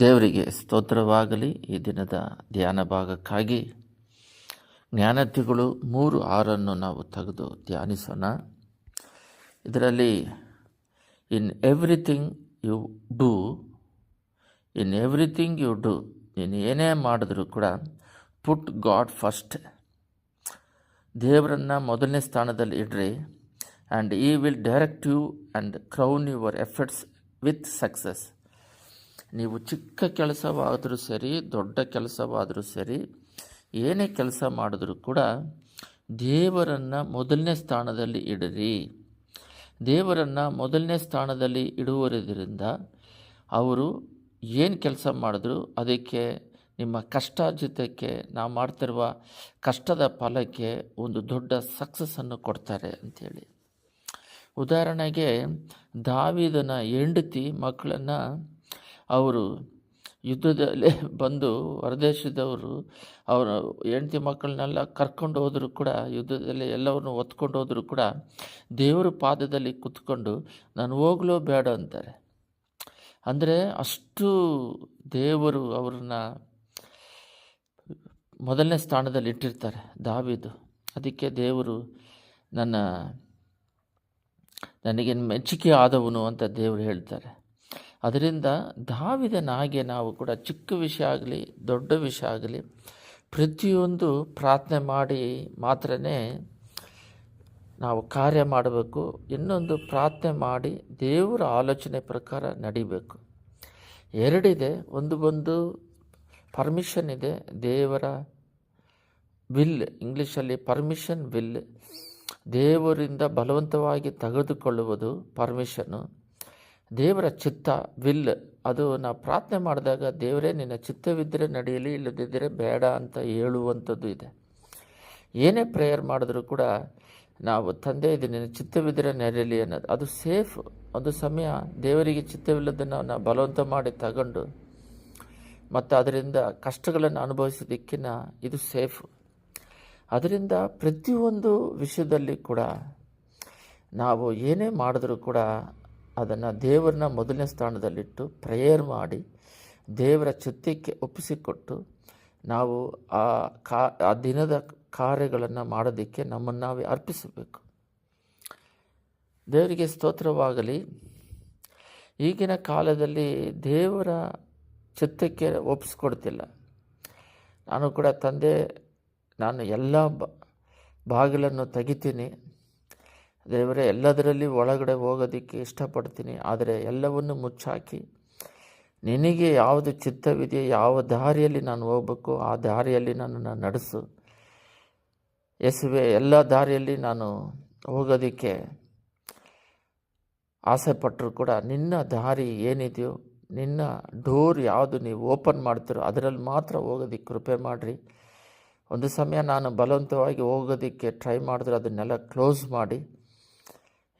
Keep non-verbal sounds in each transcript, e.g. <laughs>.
ದೇವರಿಗೆ ಸ್ತೋತ್ರವಾಗಲಿ. ಈ ದಿನದ ಧ್ಯಾನ ಭಾಗಕ್ಕಾಗಿ ಜ್ಞಾನತಿಗಳು ಮೂರು ಆರನ್ನು ನಾವು ತೆಗೆದು ಧ್ಯಾನಿಸೋಣ. ಇದರಲ್ಲಿ, in everything you do, in everything you do, ನೀನು ಏನೇ ಮಾಡಿದ್ರೂ ಕೂಡ ಪುಟ್ ಗಾಡ್ ಫಸ್ಟ್. ದೇವರನ್ನು ಮೊದಲನೇ ಸ್ಥಾನದಲ್ಲಿ ಇಡ್ರಿ and he will direct you and crown your efforts with success. ನೀವು ಚಿಕ್ಕ ಕೆಲಸವಾದರೂ ಸರಿ, ದೊಡ್ಡ ಕೆಲಸವಾದರೂ ಸರಿ, ಏನೇ ಕೆಲಸ ಮಾಡಿದ್ರೂ ಕೂಡ ದೇವರನ್ನು ಮೊದಲನೇ ಸ್ಥಾನದಲ್ಲಿ ಇಡಿರಿ. ದೇವರನ್ನು ಮೊದಲನೇ ಸ್ಥಾನದಲ್ಲಿ ಇಡುವುದರಿಂದ ಅವರು ಏನು ಕೆಲಸ ಮಾಡಿದ್ರು, ಅದಕ್ಕೆ ನಿಮ್ಮ ಕಷ್ಟಾರ್ಜಿತಕ್ಕೆ, ನಾವು ಮಾಡ್ತಿರುವ ಕಷ್ಟದ ಫಲಕ್ಕೆ ಒಂದು ದೊಡ್ಡ ಸಕ್ಸಸ್ಸನ್ನು ಕೊಡ್ತಾರೆ ಅಂಥೇಳಿ ಉದಾಹರಣೆಗೆ, ದಾವಿದನ ಹೆಂಡತಿ ಮಕ್ಕಳನ್ನು ಅವರು ಯುದ್ಧದಲ್ಲಿ <laughs> ಬಂದು ಹೊರದೇಶದವರು ಅವರ ಹೆಂಡತಿ ಮಕ್ಕಳನ್ನೆಲ್ಲ ಕರ್ಕೊಂಡು ಹೋದರೂ ಕೂಡ, ಯುದ್ಧದಲ್ಲಿ ಎಲ್ಲವನ್ನು ಒತ್ಕೊಂಡು ಹೋದರೂ ಕೂಡ ದೇವರ ಪಾದದಲ್ಲಿ ಕುತ್ಕೊಂಡು, ನಾನು ಹೋಗ್ಲೋ ಬೇಡ ಅಂತಾರೆ. ಅಂದರೆ ಅಷ್ಟು ದೇವರು ಅವ್ರನ್ನ ಮೊದಲನೇ ಸ್ಥಾನದಲ್ಲಿ ಇಟ್ಟಿರ್ತಾರೆ, ದಾವಿದು. ಅದಕ್ಕೆ ದೇವರು ನನ್ನ, ನನಗೆ ಮೆಚ್ಚುಗೆ ಆದವನು ಅಂತ ದೇವರು ಹೇಳ್ತಾರೆ. ಅದರಿಂದ ದಾವಿದನಾಗೆ ನಾವು ಕೂಡ ಚಿಕ್ಕ ವಿಷಯ ಆಗಲಿ, ದೊಡ್ಡ ವಿಷಯ ಆಗಲಿ, ಪ್ರತಿಯೊಂದು ಪ್ರಾರ್ಥನೆ ಮಾಡಿ ಮಾತ್ರ ನಾವು ಕಾರ್ಯ ಮಾಡಬೇಕು. ಇನ್ನೊಂದು ಪ್ರಾರ್ಥನೆ ಮಾಡಿ ದೇವರ ಆಲೋಚನೆ ಪ್ರಕಾರ ನಡಿಬೇಕು. ಎರಡಿದೆ, ಒಂದು ಬಂದು ಪರ್ಮಿಷನ್ ಇದೆ. ದೇವರ ವಿಲ್ ಇಂಗ್ಲೀಷಲ್ಲಿ ಪರ್ಮಿಷನ್ ವಿಲ್ ದೇವರಿಂದ ಬಲವಂತವಾಗಿ ತೆಗೆದುಕೊಳ್ಳುವುದು ಪರ್ಮಿಷನ್ನು ದೇವರ ಚಿತ್ತ, ವಿಲ್, ಅದು ನಾವು ಪ್ರಾರ್ಥನೆ ಮಾಡಿದಾಗ ದೇವರೇ, ನಿನ್ನ ಚಿತ್ತವಿದ್ದರೆ ನಡೆಯಲಿ, ಇಲ್ಲದಿದ್ದರೆ ಬೇಡ ಅಂತ ಹೇಳುವಂಥದ್ದು ಇದೆ. ಏನೇ ಪ್ರೇಯರ್ ಮಾಡಿದ್ರೂ ಕೂಡ ನಾವು, ತಂದೆ, ಇದು ನಿನ್ನ ಚಿತ್ತವಿದ್ದರೆ ನಡೆಯಲಿ ಅನ್ನೋದು. ಅದು ಸೇಫ್ ಒಂದು ಸಮಯ. ದೇವರಿಗೆ ಚಿತ್ತವಿಲ್ಲದನ್ನು ನಾವು ಬಲವಂತ ಮಾಡಿ ತಗೊಂಡು, ಮತ್ತು ಅದರಿಂದ ಕಷ್ಟಗಳನ್ನು ಅನುಭವಿಸೋದಕ್ಕಿಂತ ಇದು ಸೇಫ್ ಅದರಿಂದ ಪ್ರತಿಯೊಂದು ವಿಷಯದಲ್ಲಿ ಕೂಡ ನಾವು ಏನೇ ಮಾಡಿದ್ರೂ ಕೂಡ ಅದನ್ನು ದೇವರನ್ನ ಮೊದಲನೇ ಸ್ಥಾನದಲ್ಲಿಟ್ಟು ಪ್ರೇಯರ್ ಮಾಡಿ ದೇವರ ಚಿತ್ತಕ್ಕೆ ಒಪ್ಪಿಸಿಕೊಟ್ಟು ನಾವು ಆ ಕಾ, ಆ ದಿನದ ಕಾರ್ಯಗಳನ್ನು ಮಾಡೋದಕ್ಕೆ ನಮ್ಮನ್ನು ನಾವೇ ಅರ್ಪಿಸಬೇಕು. ದೇವರಿಗೆ ಸ್ತೋತ್ರವಾಗಲಿ. ಈಗಿನ ಕಾಲದಲ್ಲಿ ದೇವರ ಚಿತ್ತಕ್ಕೆ ಒಪ್ಪಿಸ್ಕೊಡ್ತಿಲ್ಲ. ನಾನು ಕೂಡ ತಂದೆ, ನಾನು ಎಲ್ಲ ಬಾಗಿಲನ್ನು ತೆಗಿತೀನಿ. ದೇವರೇ, ಎಲ್ಲದರಲ್ಲಿ ಒಳಗಡೆ ಹೋಗೋದಕ್ಕೆ ಇಷ್ಟಪಡ್ತೀನಿ, ಆದರೆ ಎಲ್ಲವನ್ನು ಮುಚ್ಚಾಕಿ. ನಿನಗೆ ಯಾವುದು ಚಿತ್ತವಿದೆಯೋ, ಯಾವ ದಾರಿಯಲ್ಲಿ ನಾನು ಹೋಗಬೇಕು, ಆ ದಾರಿಯಲ್ಲಿ ನನ್ನನ್ನು ನಡೆಸು. ಎಸುವೆ ಎಲ್ಲ ದಾರಿಯಲ್ಲಿ ನಾನು ಹೋಗೋದಕ್ಕೆ ಆಸೆ ಪಟ್ಟರು ಕೂಡ ನಿನ್ನ ದಾರಿ ಏನಿದೆಯೋ, ನಿನ್ನ ಡೋರ್ ಯಾವುದು ನೀವು ಓಪನ್ ಮಾಡ್ತೀರೋ, ಅದರಲ್ಲಿ ಮಾತ್ರ ಹೋಗೋದಕ್ಕೆ ಕೃಪೆ ಮಾಡಿರಿ. ಒಂದು ಸಮಯ ನಾನು ಬಲವಂತವಾಗಿ ಹೋಗೋದಕ್ಕೆ ಟ್ರೈ ಮಾಡಿದ್ರೆ ಅದನ್ನೆಲ್ಲ ಕ್ಲೋಸ್ ಮಾಡಿ.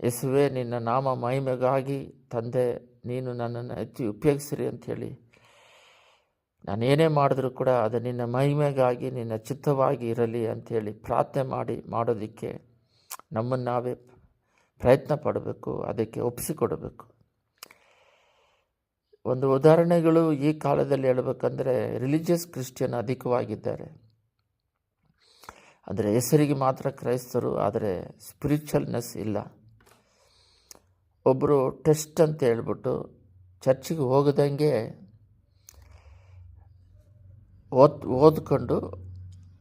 ಯೇಸುವೆ, ನಿನ್ನ ನಾಮ ಮಹಿಮೆಗಾಗಿ ತಂದೆ, ನೀನು ನನ್ನನ್ನು ಹೆಚ್ಚು ಉಪಯೋಗಿಸ್ರಿ ಅಂಥೇಳಿ. ನಾನೇನೇ ಮಾಡಿದ್ರೂ ಕೂಡ ಅದು ನಿನ್ನ ಮಹಿಮೆಗಾಗಿ, ನಿನ್ನ ಚಿತ್ತವಾಗಿ ಇರಲಿ ಅಂಥೇಳಿ ಪ್ರಾರ್ಥನೆ ಮಾಡಿ ಮಾಡೋದಕ್ಕೆ ನಮ್ಮನ್ನು ನಾವೇ ಪ್ರಯತ್ನ ಪಡಬೇಕು, ಅದಕ್ಕೆ ಒಪ್ಪಿಸಿಕೊಡಬೇಕು. ಒಂದು ಉದಾಹರಣೆಗಳು ಈ ಕಾಲದಲ್ಲಿ ಹೇಳಬೇಕಂದ್ರೆ ರಿಲಿಜಿಯಸ್ ಕ್ರಿಶ್ಚಿಯನ್ ಅಧಿಕವಾಗಿದ್ದಾರೆ. ಅಂದರೆ ಹೆಸರಿಗೆ ಮಾತ್ರ ಕ್ರೈಸ್ತರು, ಆದರೆ ಸ್ಪಿರಿಚುವಲ್ನೆಸ್ ಇಲ್ಲ. ಒಬ್ಬರು ಟೆಸ್ಟ್ ಅಂತ ಹೇಳ್ಬಿಟ್ಟು ಚರ್ಚಿಗೆ ಹೋಗದಂಗೆ ಓದ್, ಓದ್ಕೊಂಡು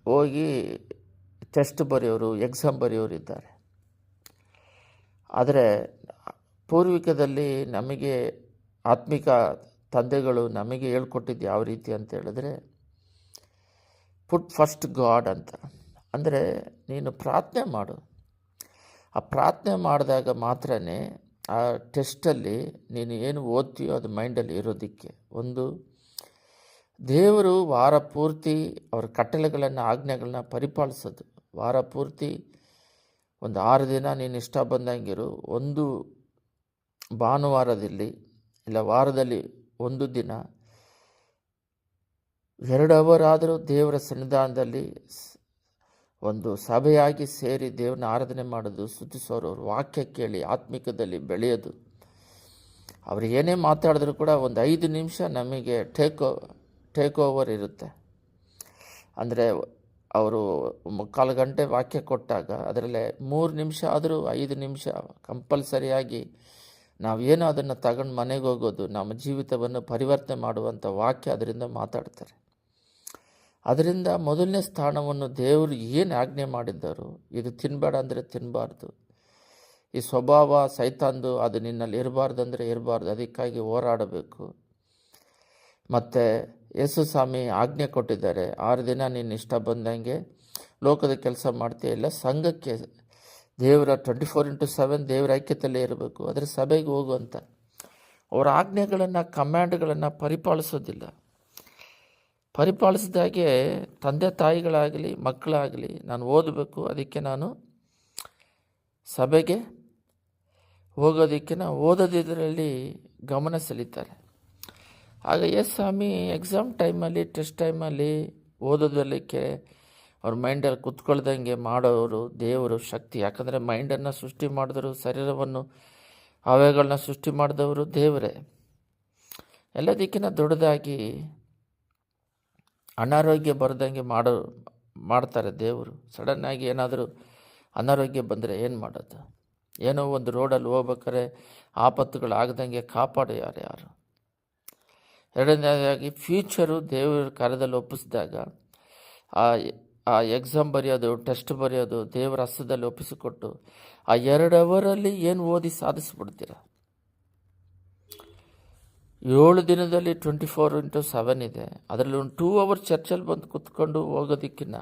ಹೋಗಿ ಟೆಸ್ಟ್ ಬರೆಯೋರು, ಎಕ್ಸಾಮ್ ಬರೆಯೋರು ಇದ್ದಾರೆ. ಆದರೆ ಪೂರ್ವಿಕದಲ್ಲಿ ನಮಗೆ ಆತ್ಮಿಕ ತಂದೆಗಳು ನಮಗೆ ಹೇಳ್ಕೊಟ್ಟಿದ್ದು ಯಾವ ರೀತಿ ಅಂತ ಹೇಳಿದ್ರೆ ಪುಟ್ ಫಸ್ಟ್ ಗಾಡ್ ಅಂತ. ಅಂದರೆ ನೀನು ಪ್ರಾರ್ಥನೆ ಮಾಡು. ಆ ಪ್ರಾರ್ಥನೆ ಮಾಡಿದಾಗ ಮಾತ್ರ ಆ ಟೆಸ್ಟಲ್ಲಿ ನೀನು ಏನು ಓದ್ತೀಯೋ ಅದು ಮೈಂಡಲ್ಲಿ ಇರೋದಕ್ಕೆ. ಒಂದು, ದೇವರು ವಾರ ಪೂರ್ತಿ ಅವರ ಕಟ್ಟಲೆಗಳನ್ನು ಆಜ್ಞೆಗಳನ್ನ ಪರಿಪಾಲಿಸೋದು. ವಾರ ಪೂರ್ತಿ ಒಂದು ಆರು ದಿನ ನೀನು ಇಷ್ಟ ಬಂದಂಗಿರು, ಒಂದು ಭಾನುವಾರದಲ್ಲಿ ಇಲ್ಲ ವಾರದಲ್ಲಿ ಒಂದು ದಿನ, ಎರಡು ಅವರ್ ಆದರೂ ದೇವರ ಸನ್ನಿಧಾನದಲ್ಲಿ ಒಂದು ಸಭೆಯಾಗಿ ಸೇರಿ ದೇವನ ಆರಾಧನೆ ಮಾಡೋದು, ಸ್ತುತಿಸೋರು, ಅವ್ರ ವಾಕ್ಯ ಕೇಳಿ ಆತ್ಮಿಕದಲ್ಲಿ ಬೆಳೆಯೋದು. ಅವರು ಏನೇ ಮಾತಾಡಿದ್ರು ಕೂಡ ಒಂದು ಐದು ನಿಮಿಷ ನಮಗೆ ಟೇಕ್ ಟೇಕ್ ಓವರ್ ಇರುತ್ತೆ. ಅಂದರೆ ಅವರು ಮುಕ್ಕಾಲು ಗಂಟೆ ವಾಕ್ಯ ಕೊಟ್ಟಾಗ ಅದರಲ್ಲೇ ಮೂರು ನಿಮಿಷ ಆದರೂ ಐದು ನಿಮಿಷ ಕಂಪಲ್ಸರಿಯಾಗಿ ನಾವೇನೋ ಅದನ್ನು ತಗೊಂಡು ಮನೆಗೆ ಹೋಗೋದು, ನಮ್ಮ ಜೀವಿತವನ್ನು ಪರಿವರ್ತನೆ ಮಾಡುವಂಥ ವಾಕ್ಯ ಅದರಿಂದ ಮಾತಾಡ್ತಾರೆ. ಅದರಿಂದ ಮೊದಲನೇ ಸ್ಥಾನವನ್ನು ದೇವರು ಏನು ಆಜ್ಞೆ ಮಾಡಿದ್ದರು, ಇದು ತಿನ್ನಬೇಡ ಅಂದರೆ ತಿನ್ನಬಾರ್ದು ಈ ಸ್ವಭಾವ ಸೈತಾಂದು ಅದು ನಿನ್ನಲ್ಲಿ ಇರಬಾರ್ದು ಅಂದರೆ ಇರಬಾರ್ದು, ಅದಕ್ಕಾಗಿ ಹೋರಾಡಬೇಕು. ಮತ್ತು ಯೇಸು ಸ್ವಾಮಿ ಆಜ್ಞೆ ಕೊಟ್ಟಿದ್ದಾರೆ, ಆರು ದಿನ ನೀನು ಇಷ್ಟ ಬಂದಂಗೆ ಲೋಕದ ಕೆಲಸ ಮಾಡ್ತೀಯ? ಇಲ್ಲ, ಸಂಘಕ್ಕೆ ದೇವರ ಟ್ವೆಂಟಿ ಫೋರ್ ಇಂಟು ಸೆವೆನ್ ದೇವರ ಐಕ್ಯತಲ್ಲೇ ಇರಬೇಕು, ಅದರ ಸಭೆಗೆ ಹೋಗು ಅಂತ. ಅವರ ಆಜ್ಞೆಗಳನ್ನು ಕಮ್ಯಾಂಡ್ಗಳನ್ನು ಪರಿಪಾಲಿಸೋದಿಲ್ಲ. ಪರಿಪಾಲಿಸಿದಾಗೆ ತಂದೆ ತಾಯಿಗಳಾಗಲಿ, ಮಕ್ಕಳಾಗಲಿ ನಾನು ಓದಬೇಕು. ಅದಕ್ಕೆ ನಾನು ಸಭೆಗೆ ಹೋಗೋದಕ್ಕೆ ನಾವು ಓದೋದಿದ್ರಲ್ಲಿ ಗಮನ ಸೆಳೀತಾರೆ. ಆಗ ಎಸ್ ಸ್ವಾಮಿ ಎಕ್ಸಾಮ್ ಟೈಮಲ್ಲಿ, ಟೆಸ್ಟ್ ಟೈಮಲ್ಲಿ ಓದೋದಲ್ಲಿಕ್ಕೆ ಅವ್ರ ಮೈಂಡಲ್ಲಿ ಕುತ್ಕೊಳ್ದಂಗೆ ಮಾಡೋರು ದೇವರು ಶಕ್ತಿ. ಯಾಕಂದರೆ ಮೈಂಡನ್ನು ಸೃಷ್ಟಿ ಮಾಡಿದ್ರು ಶರೀರವನ್ನು ಅವಯಗಳನ್ನ ಸೃಷ್ಟಿ ಮಾಡಿದವರು ದೇವರೇ. ಎಲ್ಲದಕ್ಕಿಂತ ದೊಡ್ಡದಾಗಿ ಅನಾರೋಗ್ಯ ಬರದಂಗೆ ಮಾಡೋ, ಮಾಡ್ತಾರೆ ದೇವರು. ಸಡನ್ನಾಗಿ ಏನಾದರೂ ಅನಾರೋಗ್ಯ ಬಂದರೆ ಏನು ಮಾಡೋದು? ಏನೋ ಒಂದು ರೋಡಲ್ಲಿ ಹೋಗ್ಬೇಕಾದ್ರೆ ಆಪತ್ತುಗಳಾಗದಂಗೆ ಕಾಪಾಡು ಯಾರು ಯಾರು? ಎರಡನೇದಾಗಿ ಫ್ಯೂಚರು ದೇವರ ಕಾರ್ಯದಲ್ಲಿ ಒಪ್ಪಿಸಿದಾಗ, ಆ ಆ ಎಕ್ಸಾಮ್ ಬರೆಯೋದು ಟೆಸ್ಟ್ ಬರೆಯೋದು ದೇವರ ಹಸ್ತದಲ್ಲಿ ಒಪ್ಪಿಸಿಕೊಟ್ಟು, ಆ ಎರಡು ಅವರಲ್ಲಿ ಏನು ಓದಿ ಸಾಧಿಸ್ಬಿಡ್ತೀರ? ಏಳು ದಿನದಲ್ಲಿ ಟ್ವೆಂಟಿ ಫೋರ್ ಇಂಟು ಸೆವೆನ್ ಇದೆ. ಅದರಲ್ಲಿ ಒಂದು ಟೂ ಅವರ್ ಚರ್ಚಲ್ಲಿ ಬಂದು ಕುತ್ಕೊಂಡು ಹೋಗೋದಕ್ಕಿನ್ನ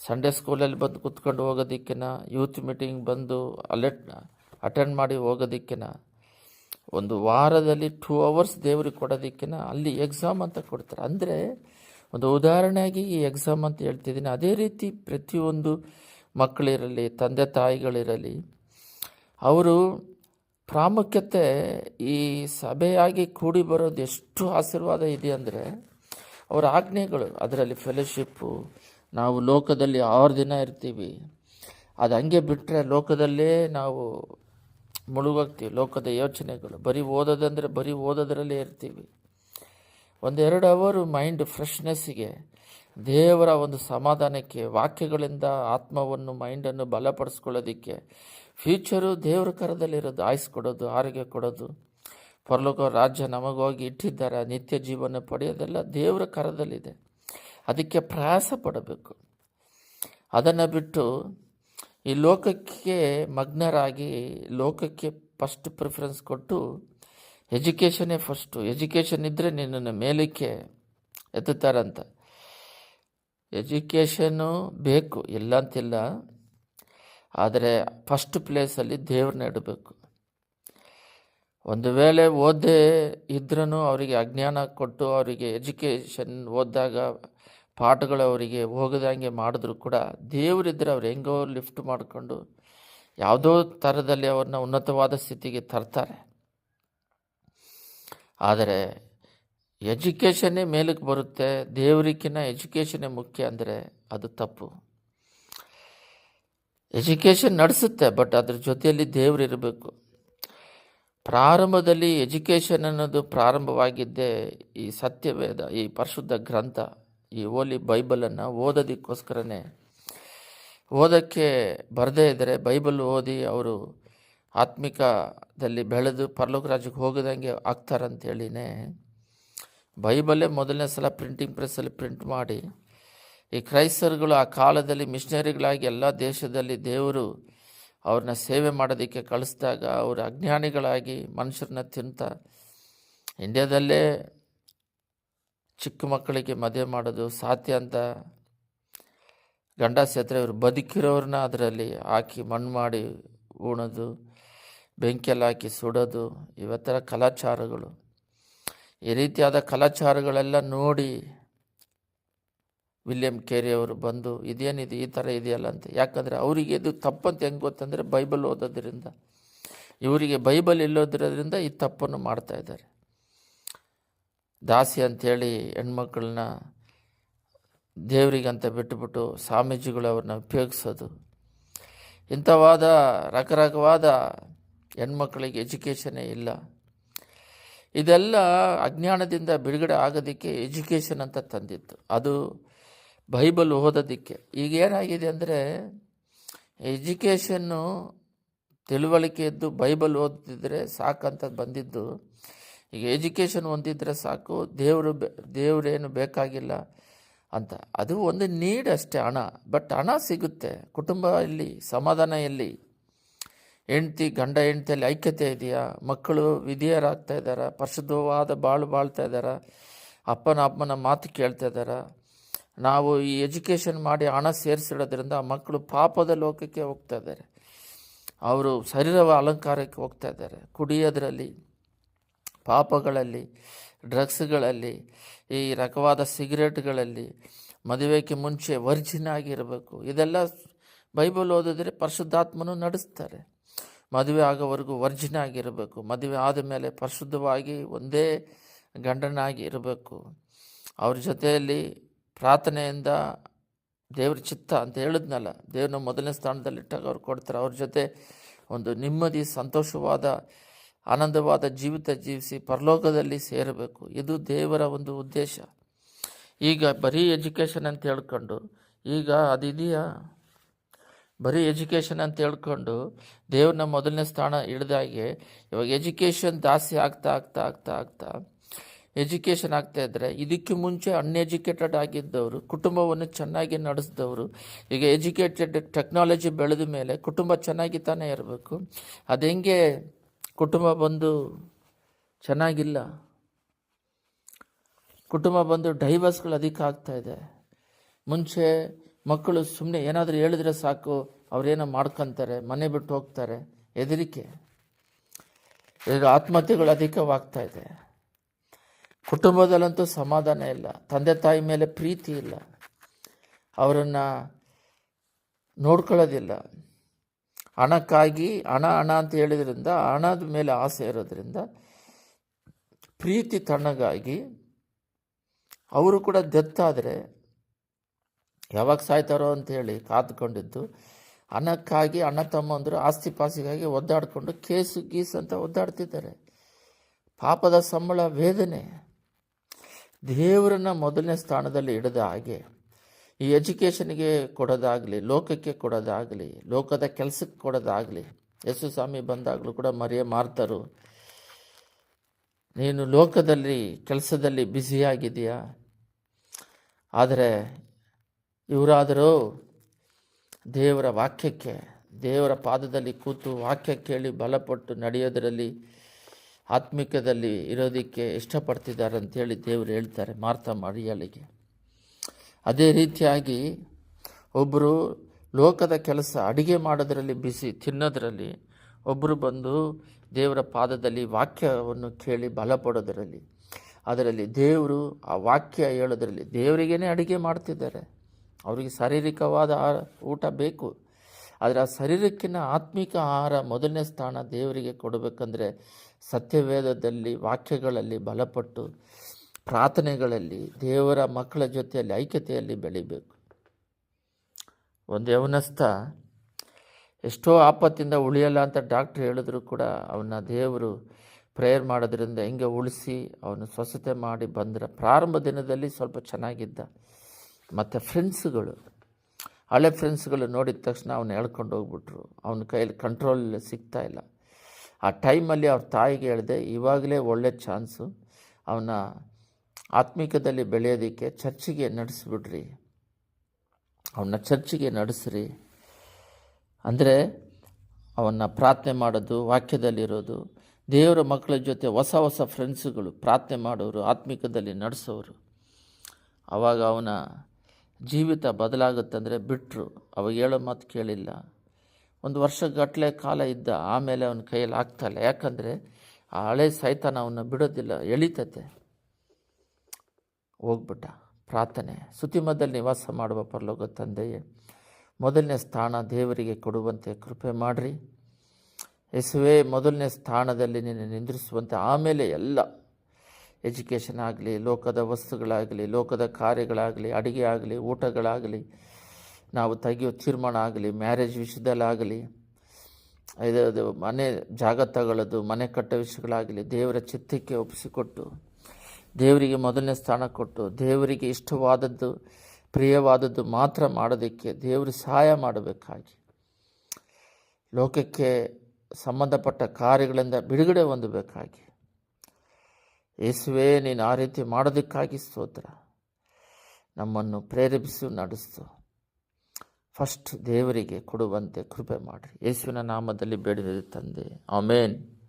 ಸಂಡೇ ಸ್ಕೂಲಲ್ಲಿ ಬಂದು ಕುತ್ಕೊಂಡು ಹೋಗೋದಕ್ಕಿನ್ನ ಯೂತ್ ಮೀಟಿಂಗ್ ಬಂದು ಅಲೆಟ್ ಅಟೆಂಡ್ ಮಾಡಿ ಹೋಗೋದಕ್ಕಿನ್ನ, ಒಂದು ವಾರದಲ್ಲಿ ಟೂ ಅವರ್ಸ್ ದೇವ್ರಿಗೆ ಕೊಡೋದಕ್ಕಿನ್ನ ಅಲ್ಲಿ ಎಕ್ಸಾಮ್ ಅಂತ ಕೊಡ್ತಾರೆ. ಅಂದರೆ ಒಂದು ಉದಾಹರಣೆಯಾಗಿ ಈ ಎಕ್ಸಾಮ್ ಅಂತ ಹೇಳ್ತಿದ್ದೀನಿ. ಅದೇ ರೀತಿ ಪ್ರತಿಯೊಂದು ಮಕ್ಕಳಿರಲಿ ತಂದೆ ತಾಯಿಗಳಿರಲಿ, ಅವರು ಪ್ರಾಮುಖ್ಯತೆ ಈ ಸಭೆಯಾಗಿ ಕೂಡಿ ಬರೋದು ಎಷ್ಟು ಆಶೀರ್ವಾದ ಇದೆ ಅಂದರೆ ಅವರ ಆಜ್ಞೆಗಳು, ಅದರಲ್ಲಿ ಫೆಲೋಶಿಪ್ಪು ನಾವು ಲೋಕದಲ್ಲಿ ಆರು ದಿನ ಇರ್ತೀವಿ. ಅದು ಹಂಗೆ ಬಿಟ್ಟರೆ ಲೋಕದಲ್ಲೇ ನಾವು ಮುಳುಗೋಗ್ತೀವಿ, ಲೋಕದ ಯೋಚನೆಗಳು. ಬರೀ ಓದೋದಂದರೆ ಬರೀ ಓದೋದ್ರಲ್ಲೇ ಇರ್ತೀವಿ. ಒಂದೆರಡು ಅವರು ಮೈಂಡ್ ಫ್ರೆಶ್ನೆಸ್ಸಿಗೆ ದೇವರ ಒಂದು ಸಮಾಧಾನಕ್ಕೆ, ವಾಕ್ಯಗಳಿಂದ ಆತ್ಮವನ್ನು ಮೈಂಡನ್ನು ಬಲಪಡಿಸ್ಕೊಳ್ಳೋದಕ್ಕೆ ಫ್ಯೂಚರು ದೇವರ ಕರದಲ್ಲಿರೋದು ಆಯ್ಸ್ ಕೊಡೋದು, ಆರೋಗ್ಯ ಕೊಡೋದು. ಪರಲೋಕ ರಾಜ್ಯ ನಮಗೋಗಿ ಇಟ್ಟಿದ್ದಾರೆ, ನಿತ್ಯ ಜೀವನ ಪಡೆಯೋದೆಲ್ಲ ದೇವರ ಕರದಲ್ಲಿದೆ. ಅದಕ್ಕೆ ಪ್ರಯಾಸ ಪಡಬೇಕು. ಅದನ್ನು ಬಿಟ್ಟು ಈ ಲೋಕಕ್ಕೆ ಮಗ್ನರಾಗಿ ಲೋಕಕ್ಕೆ ಫಸ್ಟ್ ಪ್ರಿಫರೆನ್ಸ್ ಕೊಟ್ಟು ಎಜುಕೇಷನೇ ಫಸ್ಟು ಎಜುಕೇಷನ್ ಇದ್ದರೆ ನಿನ್ನನ್ನು ಮೇಲಕ್ಕೆ ಎತ್ತುತ್ತಾರಂತ. ಎಜುಕೇಷನು ಬೇಕು ಇಲ್ಲ ಅಂತಿಲ್ಲ ಆದರೆ ಫಸ್ಟ್ ಪ್ಲೇಸಲ್ಲಿ ದೇವ್ರನ್ನ ಇಡಬೇಕು. ಒಂದು ವೇಳೆ ಓದೇ ಇದ್ರೂ ಅವರಿಗೆ ಅಜ್ಞಾನ ಕೊಟ್ಟು ಅವರಿಗೆ ಎಜುಕೇಷನ್ ಓದಿದಾಗ ಪಾಠಗಳು ಅವರಿಗೆ ಹೋಗದಂಗೆ ಮಾಡಿದ್ರು ಕೂಡ ದೇವರಿದ್ದರೆ ಅವ್ರು ಹೆಂಗೋ ಲಿಫ್ಟ್ ಮಾಡಿಕೊಂಡು ಯಾವುದೋ ಥರದಲ್ಲಿ ಅವ್ರನ್ನ ಉನ್ನತವಾದ ಸ್ಥಿತಿಗೆ ತರ್ತಾರೆ. ಆದರೆ ಎಜುಕೇಷನ್ನೇ ಮೇಲಕ್ಕೆ ಬರುತ್ತೆ ದೇವರಿಗಿನ್ನ ಎಜುಕೇಷನ್ನೇ ಮುಖ್ಯ ಅಂದರೆ ಅದು ತಪ್ಪು. ಎಜುಕೇಷನ್ ನಡೆಸುತ್ತೆ ಬಟ್ ಅದ್ರ ಜೊತೆಯಲ್ಲಿ ದೇವರು ಇರಬೇಕು. ಪ್ರಾರಂಭದಲ್ಲಿ ಎಜುಕೇಷನ್ ಅನ್ನೋದು ಪ್ರಾರಂಭವಾಗಿದ್ದೇ ಈ ಸತ್ಯವೇದ, ಈ ಪರಿಶುದ್ಧ ಗ್ರಂಥ, ಈ ಓಲಿ ಬೈಬಲನ್ನು ಓದೋದಕ್ಕೋಸ್ಕರನೇ. ಓದೋಕ್ಕೆ ಬರದೇ ಇದ್ದರೆ ಬೈಬಲ್ ಓದಿ ಅವರು ಆತ್ಮಿಕದಲ್ಲಿ ಬೆಳೆದು ಪರಲೋಕ ರಾಜ್ಯಕ್ಕೆ ಹೋಗದಂಗೆ ಆಗ್ತಾರಂತೇಳಿನೇ ಬೈಬಲೇ ಮೊದಲನೇ ಸಲ ಪ್ರಿಂಟಿಂಗ್ ಪ್ರೆಸ್ಸಲ್ಲಿ ಪ್ರಿಂಟ್ ಮಾಡಿ ಈ ಕ್ರೈಸ್ತರುಗಳು ಆ ಕಾಲದಲ್ಲಿ ಮಿಷನರಿಗಳಾಗಿ ಎಲ್ಲ ದೇಶದಲ್ಲಿ ದೇವರು ಅವ್ರನ್ನ ಸೇವೆ ಮಾಡೋದಕ್ಕೆ ಕಳಿಸಿದಾಗ ಅವರು ಅಜ್ಞಾನಿಗಳಾಗಿ ಮನುಷ್ಯರನ್ನ ತಿಂತ ಇಂಡ್ಯಾದಲ್ಲೇ ಚಿಕ್ಕ ಮಕ್ಕಳಿಗೆ ಮದುವೆ ಮಾಡೋದು ಸಾಧ್ಯ ಅಂತ ಗಂಡ ಇವರು ಬದುಕಿರೋರನ್ನ ಅದರಲ್ಲಿ ಹಾಕಿ ಮಣ್ಣು ಮಾಡಿ ಉಣೋದು, ಬೆಂಕಿಯಲ್ಲಿ ಹಾಕಿ ಸುಡೋದು ಇವತ್ತರ ಕಲಾಚಾರಗಳು. ಈ ರೀತಿಯಾದ ಕಲಾಚಾರಗಳೆಲ್ಲ ನೋಡಿ ವಿಲಿಯಂ ಕೇರಿ ಅವರು ಬಂದು, ಇದೇನಿದೆ? ಈ ಥರ ಇದೆಯಲ್ಲ? ಅಂತ. ಯಾಕಂದರೆ ಅವರಿಗೆ ಇದು ತಪ್ಪಂತ ಹೆಂಗೆ ಗೊತ್ತಂದರೆ ಬೈಬಲ್ ಓದೋದ್ರಿಂದ. ಇವರಿಗೆ ಬೈಬಲ್ ಇಲ್ಲೋದ್ರಿಂದ ಈ ತಪ್ಪನ್ನು ಮಾಡ್ತಾ ಇದ್ದಾರೆ. ದಾಸಿ ಅಂಥೇಳಿ ಹೆಣ್ಮಕ್ಳನ್ನ ದೇವರಿಗಂತ ಬಿಟ್ಟುಬಿಟ್ಟು ಸ್ವಾಮೀಜಿಗಳು ಅವ್ರನ್ನ ಉಪಯೋಗಿಸೋದು. ಇಂಥವಾದ ರಕರಕವಾದ ಹೆಣ್ಮಕ್ಳಿಗೆ ಎಜುಕೇಷನೇ ಇಲ್ಲ. ಇದೆಲ್ಲ ಅಜ್ಞಾನದಿಂದ ಬಿಡುಗಡೆ ಆಗೋದಕ್ಕೆ ಎಜುಕೇಷನ್ ಅಂತ ತಂದಿತ್ತು. ಅದು ಬೈಬಲ್ ಓದೋದಕ್ಕೆ. ಈಗ ಏನಾಗಿದೆ ಅಂದರೆ, ಎಜುಕೇಷನ್ನು ತಿಳುವಳಿಕೆ ಇದ್ದು ಬೈಬಲ್ ಓದ್ತಿದ್ರೆ ಸಾಕಂತ ಬಂದಿದ್ದು, ಈಗ ಎಜುಕೇಷನ್ ಹೊಂದಿದ್ರೆ ಸಾಕು, ದೇವರು ಬೆ, ದೇವರೇನು ಬೇಕಾಗಿಲ್ಲ ಅಂತ. ಅದು ಒಂದು ನೀಡ್ ಅಷ್ಟೇ, ಹಣ. ಬಟ್ ಹಣ ಸಿಗುತ್ತೆ. ಕುಟುಂಬ ಇಲ್ಲಿ, ಸಮಾಧಾನ ಎಲ್ಲಿ ಹೆಂಡ್ತಿ, ಗಂಡ, ಹೆಂಡ್ತಿಯಲ್ಲಿ ಐಕ್ಯತೆ ಇದೆಯಾ? ಮಕ್ಕಳು ವಿಧಿಯರಾಗ್ತಾ ಇದ್ದಾರಾ? ಪರಿಶುದ್ಧವಾದ ಬಾಳು ಬಾಳ್ತಾ ಇದ್ದಾರಾ? ಅಪ್ಪನ ಅಮ್ಮನ ಮಾತು ಕೇಳ್ತಾ ಇದ್ದಾರಾ? ನಾವು ಈ ಎಜುಕೇಷನ್ ಮಾಡಿ ಹಣ ಸೇರಿಸಿಡೋದ್ರಿಂದ ಮಕ್ಕಳು ಪಾಪದ ಲೋಕಕ್ಕೆ ಹೋಗ್ತಾ ಇದ್ದಾರೆ. ಅವರು ಶರೀರವ ಅಲಂಕಾರಕ್ಕೆ ಹೋಗ್ತಾ ಇದ್ದಾರೆ. ಕುಡಿಯೋದ್ರಲ್ಲಿ, ಪಾಪಗಳಲ್ಲಿ, ಡ್ರಗ್ಸ್ಗಳಲ್ಲಿ, ಈ ರಕವಾದ ಸಿಗರೇಟ್ಗಳಲ್ಲಿ, ಮದುವೆಗೆ ಮುಂಚೆ ವರ್ಜಿನ್ ಆಗಿರಬೇಕು. ಇದೆಲ್ಲ ಬೈಬಲ್ ಓದಿದ್ರೆ ಪರಿಶುದ್ಧಾತ್ಮನೂ ನಡೆಸ್ತಾರೆ. ಮದುವೆ ಆಗೋವರೆಗೂ ವರ್ಜಿನ್ ಆಗಿರಬೇಕು. ಮದುವೆ ಆದ ಮೇಲೆ ಪರಿಶುದ್ಧವಾಗಿ ಒಂದೇ ಗಂಡನಾಗಿ ಇರಬೇಕು. ಅವ್ರ ಜೊತೆಯಲ್ಲಿ ಪ್ರಾರ್ಥನೆಯಿಂದ ದೇವ್ರ ಚಿತ್ತ ಅಂತ ಹೇಳಿದ್ನಲ್ಲ, ದೇವ್ರನ್ನ ಮೊದಲನೇ ಸ್ಥಾನದಲ್ಲಿಟ್ಟಾಗ ಅವ್ರು ಕೊಡ್ತಾರೆ. ಅವ್ರ ಜೊತೆ ಒಂದು ನೆಮ್ಮದಿ, ಸಂತೋಷವಾದ, ಆನಂದವಾದ ಜೀವಿತ ಜೀವಿಸಿ ಪರಲೋಕದಲ್ಲಿ ಸೇರಬೇಕು. ಇದು ದೇವರ ಒಂದು ಉದ್ದೇಶ. ಈಗ ಬರೀ ಎಜುಕೇಷನ್ ಅಂತ ಹೇಳ್ಕೊಂಡು, ಈಗ ಅದಿದೆಯಾ ಬರೀ ಎಜುಕೇಷನ್ ಅಂತ ಹೇಳ್ಕೊಂಡು ದೇವ್ರನ್ನ ಮೊದಲನೇ ಸ್ಥಾನ ಹಿಡ್ದಾಗೆ ಇವಾಗ ಎಜುಕೇಷನ್ ದಾಸ್ತಿ ಆಗ್ತಾ ಆಗ್ತಾ ಆಗ್ತಾ ಆಗ್ತಾ ಎಜುಕೇಷನ್ ಆಗ್ತಾ ಇದ್ದರೆ ಇದಕ್ಕೆ ಮುಂಚೆ ಅನ್ಎಜುಕೇಟೆಡ್ ಆಗಿದ್ದವರು, ಕುಟುಂಬವನ್ನು ಚೆನ್ನಾಗಿ ನಡೆಸಿದವರು, ಈಗ ಎಜುಕೇಟೆಡ್ ಟೆಕ್ನಾಲಜಿ ಬೆಳೆದ ಮೇಲೆ ಕುಟುಂಬ ಚೆನ್ನಾಗಿ ತಾನೇ ಇರಬೇಕು. ಅದು ಹೆಂಗೆ ಕುಟುಂಬ ಬಂದು ಚೆನ್ನಾಗಿಲ್ಲ? ಕುಟುಂಬ ಬಂದು ಡೈವರ್ಸ್ಗಳು ಅಧಿಕ ಆಗ್ತಾ ಇದೆ. ಮುಂಚೆ ಮಕ್ಕಳು ಸುಮ್ಮನೆ ಏನಾದರೂ ಹೇಳಿದ್ರೆ ಸಾಕು, ಅವರೇನೋ ಮಾಡ್ಕೊತಾರೆ, ಮನೆ ಬಿಟ್ಟು ಹೋಗ್ತಾರೆ, ಹೆದರಿಕೆ. ಆತ್ಮಹತ್ಯೆಗಳು ಅಧಿಕವಾಗ್ತಾ ಇದೆ. ಕುಟುಂಬದಲ್ಲಂತೂ ಸಮಾಧಾನ ಇಲ್ಲ. ತಂದೆ ತಾಯಿ ಮೇಲೆ ಪ್ರೀತಿ ಇಲ್ಲ. ಅವರನ್ನು ನೋಡ್ಕೊಳ್ಳೋದಿಲ್ಲ. ಹಣಕ್ಕಾಗಿ ಹಣ ಹಣ ಅಂತ ಹೇಳಿದ್ರಿಂದ, ಹಣದ ಮೇಲೆ ಆಸೆ ಇರೋದ್ರಿಂದ ಪ್ರೀತಿ ತಣ್ಣಗಾಗಿ ಅವರು ಕೂಡ ದತ್ತಾದರೆ ಯಾವಾಗ ಸಾಯ್ತಾರೋ ಅಂತೇಳಿ ಕಾದ್ಕೊಂಡಿದ್ದು, ಹಣಕ್ಕಾಗಿ ಅಣ್ಣ ತಮ್ಮಂದರು ಆಸ್ತಿ ಪಾಸಿಗಾಗಿ ಒದ್ದಾಡಿಕೊಂಡು ಕೇಸು ಗೀಸ್ ಅಂತ ಒದ್ದಾಡ್ತಿದ್ದಾರೆ. ಪಾಪದ ಸಂಬಳ ವೇದನೆ. ದೇವರನ್ನ ಮೊದಲನೇ ಸ್ಥಾನದಲ್ಲಿ ಇಡದ ಹಾಗೆ ಈ ಎಜುಕೇಷನ್ಗೆ ಕೊಡೋದಾಗಲಿ, ಲೋಕಕ್ಕೆ ಕೊಡೋದಾಗಲಿ, ಲೋಕದ ಕೆಲಸಕ್ಕೆ ಕೊಡೋದಾಗಲಿ ಯೇಸು ಸ್ವಾಮಿ ಬಂದಾಗಲೂ ಕೂಡ ಮರೆಯ ಮಾರ್ತರು, ನೀನು ಲೋಕದಲ್ಲಿ, ಕೆಲಸದಲ್ಲಿ ಬ್ಯುಸಿಯಾಗಿದೆಯಾ ಆದರೆ ಇವರಾದರೂ ದೇವರ ವಾಕ್ಯಕ್ಕೆ, ದೇವರ ಪಾದದಲ್ಲಿ ಕೂತು ವಾಕ್ಯ ಕೇಳಿ ಬಲಪಟ್ಟು ನಡೆಯೋದರಲ್ಲಿ ಆತ್ಮಿಕದಲ್ಲಿ ಇರೋದಕ್ಕೆ ಇಷ್ಟಪಡ್ತಿದ್ದಾರೆ ಅಂತೇಳಿ ದೇವರು ಹೇಳ್ತಾರೆ ಮಾರ್ತಾ ಮರಿಯಳಿಗೆ. ಅದೇ ರೀತಿಯಾಗಿ ಒಬ್ಬರು ಲೋಕದ ಕೆಲಸ ಅಡಿಗೆ ಮಾಡೋದರಲ್ಲಿ ಬಿಸಿ, ತಿನ್ನೋದರಲ್ಲಿ ಒಬ್ಬರು ಬಂದು ದೇವರ ಪಾದದಲ್ಲಿ ವಾಕ್ಯವನ್ನು ಕೇಳಿ ಬಲಪಡೋದರಲ್ಲಿ ಅದರಲ್ಲಿ ದೇವರು ಆ ವಾಕ್ಯ ಹೇಳೋದ್ರಲ್ಲಿ ದೇವರಿಗೇ ಅಡುಗೆ ಮಾಡ್ತಿದ್ದಾರೆ. ಅವರಿಗೆ ಶಾರೀರಿಕವಾದ ಆಹಾರ ಊಟ ಬೇಕು. ಆದರೆ ಆ ಶರೀರಕ್ಕಿಂತ ಆತ್ಮಿಕ ಆಹಾರ ಮೊದಲನೇ ಸ್ಥಾನ ದೇವರಿಗೆ ಕೊಡಬೇಕಂದ್ರೆ ಸತ್ಯವೇದದಲ್ಲಿ ವಾಕ್ಯಗಳಲ್ಲಿ ಬಲಪಟ್ಟು ಪ್ರಾರ್ಥನೆಗಳಲ್ಲಿ ದೇವರ ಮಕ್ಕಳ ಜೊತೆಯಲ್ಲಿ ಐಕ್ಯತೆಯಲ್ಲಿ ಬೆಳಿಬೇಕು. ಒಂದು ಯವನಸ್ಥ ಎಷ್ಟೋ ಆಪತ್ತಿಂದ ಉಳಿಯಲ್ಲ ಅಂತ ಡಾಕ್ಟ್ರ್ ಹೇಳಿದ್ರು ಕೂಡ ಅವನ್ನ ದೇವರು ಪ್ರೇಯರ್ ಮಾಡೋದ್ರಿಂದ ಹೆಂಗೆ ಉಳಿಸಿ ಅವನು ಸ್ವಸ್ಥತೆ ಮಾಡಿ ಬಂದ್ರೆ ಪ್ರಾರಂಭ ದಿನದಲ್ಲಿ ಸ್ವಲ್ಪ ಚೆನ್ನಾಗಿದ್ದ. ಮತ್ತು ಫ್ರೆಂಡ್ಸ್ಗಳು, ಹಳೆ ಫ್ರೆಂಡ್ಸ್ಗಳು ನೋಡಿದ ತಕ್ಷಣ ಅವನು ಹೇಳ್ಕೊಂಡು ಹೋಗ್ಬಿಟ್ರು. ಅವನ ಕೈಯಲ್ಲಿ ಕಂಟ್ರೋಲ್ ಸಿಗ್ತಾ ಇಲ್ಲ. ಆ ಟೈಮಲ್ಲಿ ಅವ್ರ ತಾಯಿಗೆ ಹೇಳಿದೆ, ಇವಾಗಲೇ ಒಳ್ಳೆ ಚಾನ್ಸು. ಅವನ ಆತ್ಮಿಕದಲ್ಲಿ ಬೆಳೆಯೋದಕ್ಕೆ ಚರ್ಚಿಗೆ ನಡೆಸಿಬಿಡ್ರಿ. ಅವನ್ನ ಚರ್ಚಿಗೆ ನಡೆಸ್ರಿ. ಅಂದರೆ ಅವನ್ನ ಪ್ರಾರ್ಥನೆ ಮಾಡೋದು, ವಾಕ್ಯದಲ್ಲಿರೋದು, ದೇವರ ಮಕ್ಕಳ ಜೊತೆ ಹೊಸ ಹೊಸ ಫ್ರೆಂಡ್ಸುಗಳು ಪ್ರಾರ್ಥನೆ ಮಾಡೋರು, ಆತ್ಮಿಕದಲ್ಲಿ ನಡೆಸೋರು. ಆವಾಗ ಅವನ ಜೀವಿತ ಬದಲಾಗುತ್ತಂದರೆ ಬಿಟ್ಟರು ಅವಾಗ ಹೇಳೋ ಮಾತು ಕೇಳಿಲ್ಲ. ಒಂದು ವರ್ಷಗಟ್ಟಲೆ ಕಾಲ ಇದ್ದ ಆಮೇಲೆ ಅವನ ಕೈಯಲ್ಲಿ ಆಗ್ತಾಯಿಲ್ಲ. ಯಾಕಂದರೆ ಆ ಹಳೆ ಸೈತಾನ ಅವನ್ನ ಬಿಡೋದಿಲ್ಲ, ಎಳಿತತೆ. ಹೋಗ್ಬಿಟ್ಟ. ಪ್ರಾರ್ಥನೆ. ಸುತಿಮದಲ್ಲಿ ನಿವಾಸ ಮಾಡುವ ಪರಲೋಕ ತಂದೆಯೇ, ಮೊದಲನೇ ಸ್ಥಾನ ದೇವರಿಗೆ ಕೊಡುವಂತೆ ಕೃಪೆ ಮಾಡಿರಿ. ಯೇಸುವೆ, ಮೊದಲನೇ ಸ್ಥಾನದಲ್ಲಿ ನಿನ್ನ ನಿಂದ್ರಿಸುವಂತೆ ಆಮೇಲೆ ಎಲ್ಲ ಎಜುಕೇಷನ್ ಆಗಲಿ, ಲೋಕದ ವಸ್ತುಗಳಾಗಲಿ, ಲೋಕದ ಕಾರ್ಯಗಳಾಗಲಿ, ಅಡುಗೆ ಆಗಲಿ, ಊಟಗಳಾಗಲಿ ನಾವು ತೆಗೆಯೋ ತೀರ್ಮಾನ ಆಗಲಿ ಮ್ಯಾರೇಜ್ ವಿಷಯದಲ್ಲಾಗಲಿ, ಇದು ಮನೆ ಜಾಗ ತಗೊಳ್ಳೋದು, ಮನೆ ಕಟ್ಟೋ ವಿಷಯಗಳಾಗಲಿ, ದೇವರ ಚಿತ್ತಕ್ಕೆ ಒಪ್ಪಿಸಿಕೊಟ್ಟು, ದೇವರಿಗೆ ಮೊದಲನೇ ಸ್ಥಾನ ಕೊಟ್ಟು, ದೇವರಿಗೆ ಇಷ್ಟವಾದದ್ದು, ಪ್ರಿಯವಾದದ್ದು ಮಾತ್ರ ಮಾಡೋದಕ್ಕೆ ದೇವರು ಸಹಾಯ ಮಾಡಬೇಕಾಗಿ. ಲೋಕಕ್ಕೆ ಸಂಬಂಧಪಟ್ಟ ಕಾರ್ಯಗಳಿಂದ ಬಿಡುಗಡೆ ಹೊಂದಬೇಕಾಗಿ. ಯೇಸುವೇ, ನೀನು ಆ ರೀತಿ ಮಾಡೋದಕ್ಕಾಗಿ ಸ್ತೋತ್ರ. ನಮ್ಮನ್ನು ಪ್ರೇರೇಪಿಸು ನಡೆಸ್ತು ಫಸ್ಟ್ ದೇವರಿಗೆ ಕೊಡುವಂತೆ ಕೃಪೆ ಮಾಡಿರಿ. ಯೇಸುವಿನ ನಾಮದಲ್ಲಿ ಬೇಡಿದ ತಂದೆ. ಆಮೇನ್.